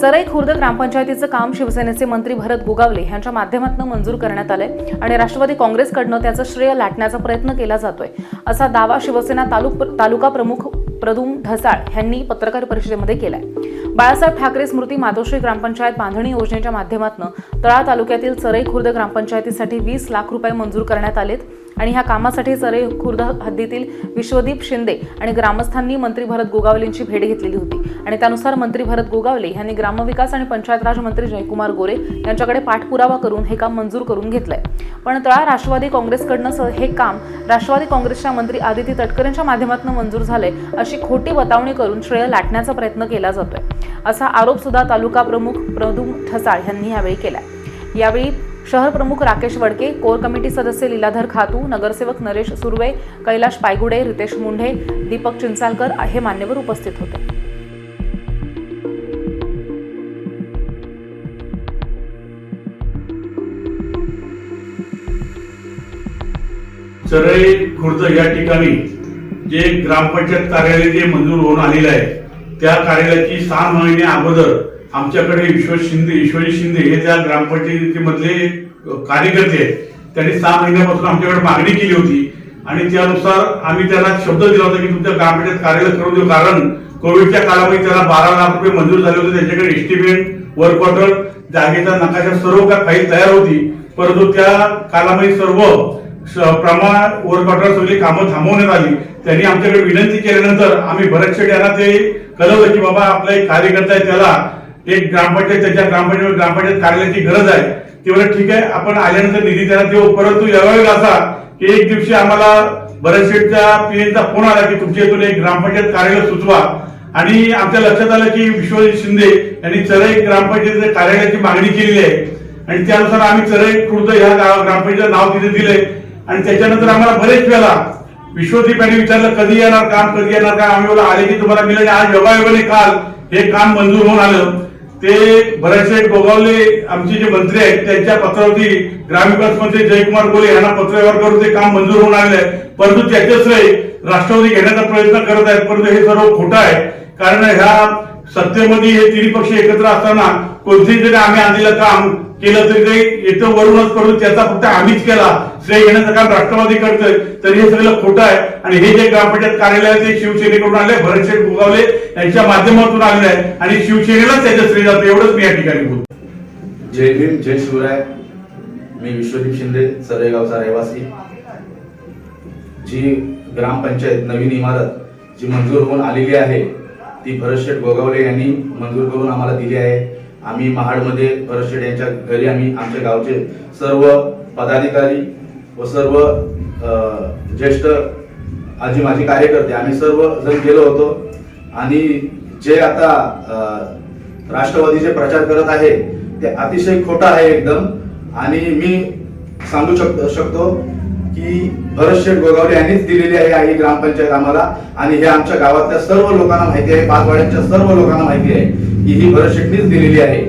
चरई खुर्द ग्रामपंचायतीचं काम शिवसेनेचे मंत्री भरत गोगावले यांच्या माध्यमातून मंजूर करण्यात आलंय आणि राष्ट्रवादी काँग्रेसकडनं त्याचं श्रेय लाटण्याचा प्रयत्न केला जातोय. असा दावा शिवसेना तालुक तालुका प्रमुख प्रदुम ढसाळ यांनी पत्रकार परिषदेमध्ये केलाय. बाळासाहेब ठाकरे स्मृती मातोश्री ग्रामपंचायत बांधणी योजनेच्या माध्यमातून तळा तालुक्यातील चरई खुर्द ग्रामपंचायतीसाठी वीस लाख रुपये मंजूर करण्यात आलेत. आणि ह्या कामासाठी सरे खुर्द हद्दीतील विश्वदीप शिंदे आणि ग्रामस्थांनी मंत्री भरत गोगावलेंची भेट घेतलेली होती. आणि त्यानुसार मंत्री भरत गोगावले यांनी ग्रामविकास आणि पंचायत राज मंत्री जयकुमार गोरे यांच्याकडे पाठपुरावा करून हे काम मंजूर करून घेतलंय. पण तळा राष्ट्रवादी काँग्रेसकडनं हे काम राष्ट्रवादी काँग्रेसच्या मंत्री आदिती तटकरेंच्या माध्यमातून मंजूर झालंय अशी खोटी बतावणी करून श्रेय लाटण्याचा प्रयत्न केला जातोय. असा आरोप सुद्धा तालुका प्रमुख प्रदुम ठसाळ यांनी यावेळी केला यावेळी शहर प्रमुख राकेश वडके कोर कमिटी सदस्य लीलाधर खातू नगरसेवक नरेश सुर्वे कैलाश पायगुडे रितेश मुंढे दीपक चिंचालकर हे मान्यवर उपस्थित होते. चरई खुर्द या ठिकाणी जे ग्रामपंचायत कार्यालय जे मंजूर होऊन आलेलं आहे त्या कार्यालयाची सहा महिने अगोदर आमच्याकडे ईश्वर शिंदे ईश्वरी शिंदे हे त्या ग्रामपंचायती मधले कार्यकर्ते आहेत त्यांनी सहा महिन्यापासून आमच्याकडे मागणी केली होती. आणि त्यानुसार आम्ही त्यांना शब्द दिला होता की तुमच्या ग्रामपंचायत कार्यालय करून देऊ. कारण कोविडच्या काळामध्ये त्याला बारा लाख रुपये मंजूर झाले होते. त्यांच्याकडे एस्टिमेट वर्क ऑर्डर जागेचा नकाशा सर्व काही फाईल तयार होती. परंतु त्या कालामध्ये सर्व प्रमाण वर्क ऑर्डर सगळी कामं थांबवण्यात आली. त्यांनी आमच्याकडे विनंती केल्यानंतर आम्ही भरत शेठ यांना ते कळवलं की बाबा आपला एक कार्यकर्ता आहे त्याला एक ग्रामपंचायत त्याच्या ग्रामपंचायत ग्रामपंचायत कार्यालयाची गरज आहे. ते ठीक आहे आपण आल्यानंतर निधी त्याला देऊ. परंतु यावेळी असा की एक दिवशी आम्हाला भरत पीएनचा फोन आला की तुमच्या इथून एक ग्रामपंचायत कार्यालय सुचवा. आणि आमच्या लक्षात आलं की विश्वजित शिंदे यांनी चरई ग्रामपंचायत कार्यालयाची मागणी केलेली आहे. आणि त्यानुसार आम्ही चरई खुर्द ह्या ग्रामपंचायत नाव तिथे दिले आणि त्याच्यानंतर आम्हाला बरेच वेळा विश्वदीप यांनी विचारलं कधी येणार काम? कधी येणार काम? आम्ही बोला आले की तुम्हाला मिळाले. आज योगायोगाने काल हे काम मंजूर होऊन आलं. ते भरतशेठ गोगावले आमचे जे मंत्री आहेत त्यांच्या पत्रावरती ग्रामविकास मंत्री जयकुमार गोले यांना पत्रव्यवहार करून ते काम मंजूर होऊन आलेलं आहे. परंतु त्याचे श्रेय राष्ट्रवादी घेण्याचा प्रयत्न करत आहेत परंतु हे सर्व खोटं आहे. कारण ह्या सत्तेमध्ये हे तिन्ही पक्ष एकत्र असताना कोणतेही जरी आम्ही आणलेलं काम केलं तरी ते येतं वरूनच करून त्याचा फक्त आम्हीच केला. श्रेय घेण्याचं काम राष्ट्रवादी करतोय तर हे सगळं खोटं आहे. आणि हे जे ग्रामपंचायत कार्यालय ते शिवसेनेकडून आले भरतशेठ गोगावले यांच्या माध्यमातून आलेलं आहे. आणि शिवसेनेलाच त्याचं श्रेय जातं एवढंच मी या ठिकाणी बोलतो. जय भीम जय शिवराय. मी विश्वदीप शिंदे सरेगावचा रहिवासी. जी ग्रामपंचायत नवीन इमारत जी मंजूर होऊन आलेली आहे ती भरतशेठ गोगावले यांनी मंजूर करून आम्हाला दिली आहे. आम्ही महाडमध्ये भरतशेठ यांच्या घरी आम्ही आमच्या गावचे सर्व पदाधिकारी व सर्व ज्येष्ठ आजी माझी कार्यकर्ते आम्ही सर्व जण गेलो होतो. आणि जे आता राष्ट्रवादीचे प्रचार करत आहे ते अतिशय खोटं आहे एकदम. आणि मी सांगू शकतो शकतो की भरतशेठ गोगावले यांनीच दिलेली आहे ही ग्रामपंचायत आम्हाला. आणि हे आमच्या गावातल्या सर्व लोकांना माहिती आहे पाचवाड्यांच्या सर्व लोकांना माहिती आहे की ही भरतशेठनीच दिलेली आहे.